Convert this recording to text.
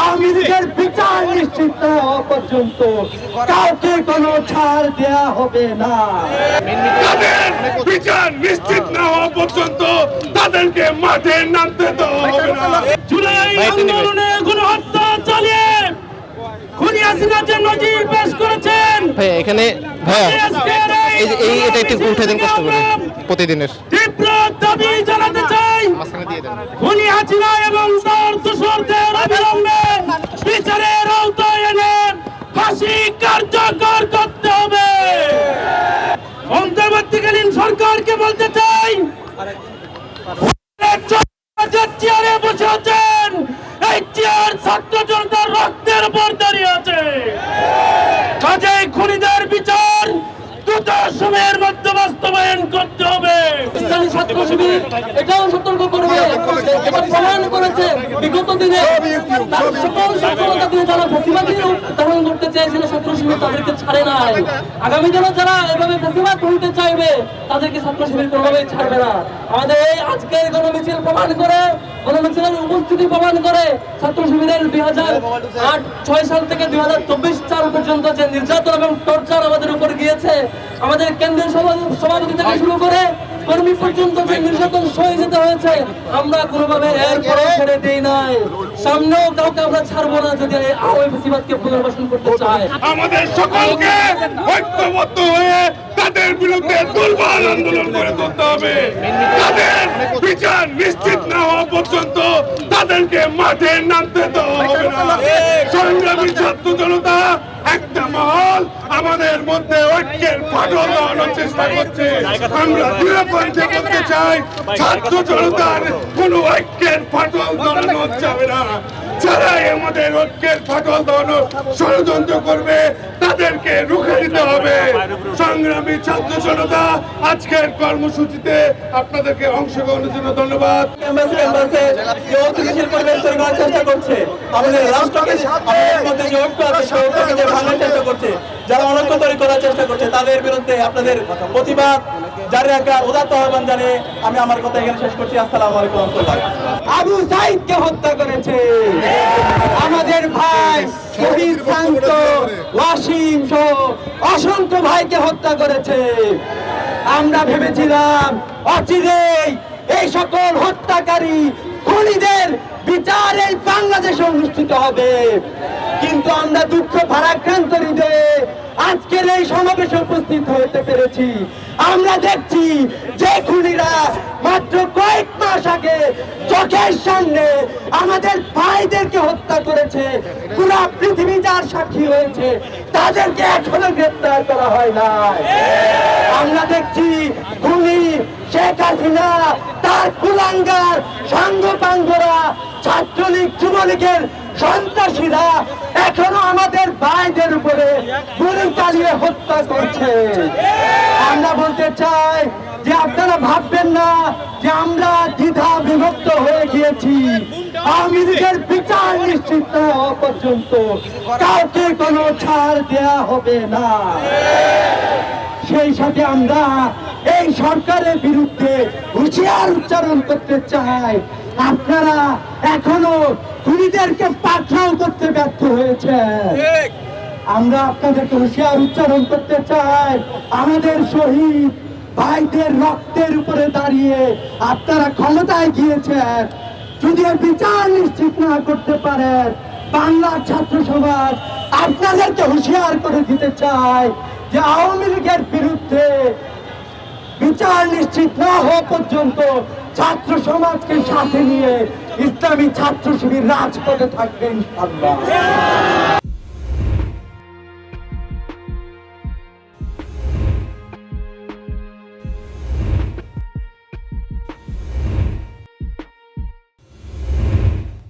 আওয়ামী লীগের বিচার নিশ্চিত। না হওয়া পর্যন্ত কাউকে কোনো ছাড় দেয়া হবে না। বিচার নিশ্চিত না হওয়া পর্যন্ত তাদেরকে মাঠে নামতে দেওয়া হবে না। জুলাই আন্দোলনে কোনো হত্যা চালিয়ে খুনি হাসিনা যে নজির পেশ করেছেন। এখানে ভাইয়া এই এই এটা একটু উঠে দিন কষ্ট করে প্রতিদিনের। কার্যকর করতে হবে। অন্তর্বর্তীকালীন সরকারকে বলতে চাই চেয়ারে বসে আছেন এই চেয়ার ছাত্র জনতার রক্তের উপর দাঁড়িয়ে আছে। কাজেই খুনিদের বিচার দ্রুত সময়ের মধ্যে বাস্তবায়ন করতে হবে। ইসলামী ছাত্র শিবির এটাও সতর্ক করবে। এটা প্রমাণ করেছে বিগত দিনে তার সকল সফলতা দিয়ে যারা রূপ করতে তাদেরকে ছাড়ে নাই। আগামী দিনে যারা এভাবে ফেসিবাদ হইতে চাইবে, তাদেরকে কোনোভাবেই ছাড়বে না। আমাদের এই আজকের গণমিছিল প্রমাণ করে, গণমিছিলের উপস্থিতি প্রমাণ করে ছাত্র শিবিরের দুই ছয় সাল থেকে দুই হাজার চব্বিশ সাল পর্যন্ত যে নির্যাতন এবং টর্চার আমাদের উপর গিয়েছে, আমাদের কেন্দ্রীয় সভা- সভাপতি থেকে শুরু করে কর্মী পর্যন্ত যে নির্যাতন সয়ে যেতে হয়েছে, আমরা কোনোভাবে এরপরে ছেড়ে দিই নাই। সামনেও কাউকে আমরা ছাড়বো না যদি আওয়ামী ফেসিবাদকে পুনর্বাসন করতে চায়। আমাদের সকলকে ঐক্যবদ্ধ হয়ে তাদের বিরুদ্ধে দুর্বল আন্দোলন করে তুলতে হবে। তাদের বিচার নিশ্চিত না হওয়া পর্যন্ত তাদেরকে মাঠে নামতে দেওয়া হবে না। সংগ্রামী ছাত্র আমাদের মধ্যে ঐক্যের ফাটল দেওয়ানোর চেষ্টা করছে। আমরা দৃঢ়পন্থে করতে চাই, ছাত্র জনতার কোন ঐক্যের ফাটল দেওয়ানো যাবে না। যারা আমাদের ঐক্যের ফাটল দেওয়ানোর ষড়যন্ত্র করবে, তাদেরকে রুখে দিতে হবে। সংগ্রামী ছাত্র জনতা, আজকের কর্মসূচিতে আপনাদেরকে অংশগ্রহণের জন্য ধন্যবাদ। আমাদের যারা করার চেষ্টা করছে, তাদের বিরুদ্ধে আপনাদের প্রতিবাদ। আহ্বান জানিয়ে আমি আমার কথা এখানে শেষ করছি। আসসালামু আলাইকুম আবু সাইদকে হত্যা করেছে। আমাদের ভাই শহীদ শান্ত ওয়াসিম সহ অসংখ্য ভাইকে হত্যা করেছে। আমরা ভেবেছিলাম, অচিরেই এই সকল হত্যাকারী খুনিদের বিচার এই বাংলাদেশে অনুষ্ঠিত হবে। কিন্তু আমরা দুঃখ ভারাক্রান্ত হৃদয়ে আজকের এই সমাবেশে উপস্থিত হতে পেরেছি। আমরা দেখছি যে খুনিরা মাত্র কয়েক মাস আগে চোখের সামনে আমাদের ভাইদেরকে হত্যা করেছে। পুরা পৃথিবী যার সাক্ষী হয়েছে, তাদেরকে এখনও গ্রেপ্তার করা হয় না আমরা দেখছি খুনি শেখ হাসিনা, তার কুলাঙ্গার, সাঙ্গপাঙ্গরা, ছাত্রলীগ, যুবলীগের সন্ত্রাসীরা এখনও আমাদের ভাইদের উপরে গুলি চালিয়ে হত্যা করছে। আমরা বলতে চাই যে আপনারা ভাববেন না যে আমরা দ্বিধা বিভক্ত হয়ে গিয়েছি। আওয়ামী বিচার নিশ্চিত হওয়া পর্যন্ত কাউকে কোনো ছাড় দেয়া হবে না। সেই সাথে আমরা এই সরকারের বিরুদ্ধে হুঁশিয়ার উচ্চারণ করতে চাই আপনারা এখনও খুনিদেরকে পাকড়াও করতে ব্যর্থ হয়েছে আমরা আপনাদেরকে হুঁশিয়ার উচ্চারণ করতে চাই। আমাদের শহীদ ভাইদের রক্তের উপরে দাঁড়িয়ে আপনারা ক্ষমতায় গিয়েছেন। যদি বিচার নিশ্চিত না করতে পারেন বাংলার ছাত্র সমাজ আপনাদেরকে হুঁশিয়ার করে দিতে চায় যে আওয়ামী লীগের বিরুদ্ধে বিচার নিশ্চিত না হওয়া পর্যন্ত ছাত্র সমাজকে সাথে নিয়ে ইসলামী ছাত্র শিবির রাজপথে থাকবে ইনশাআল্লাহ।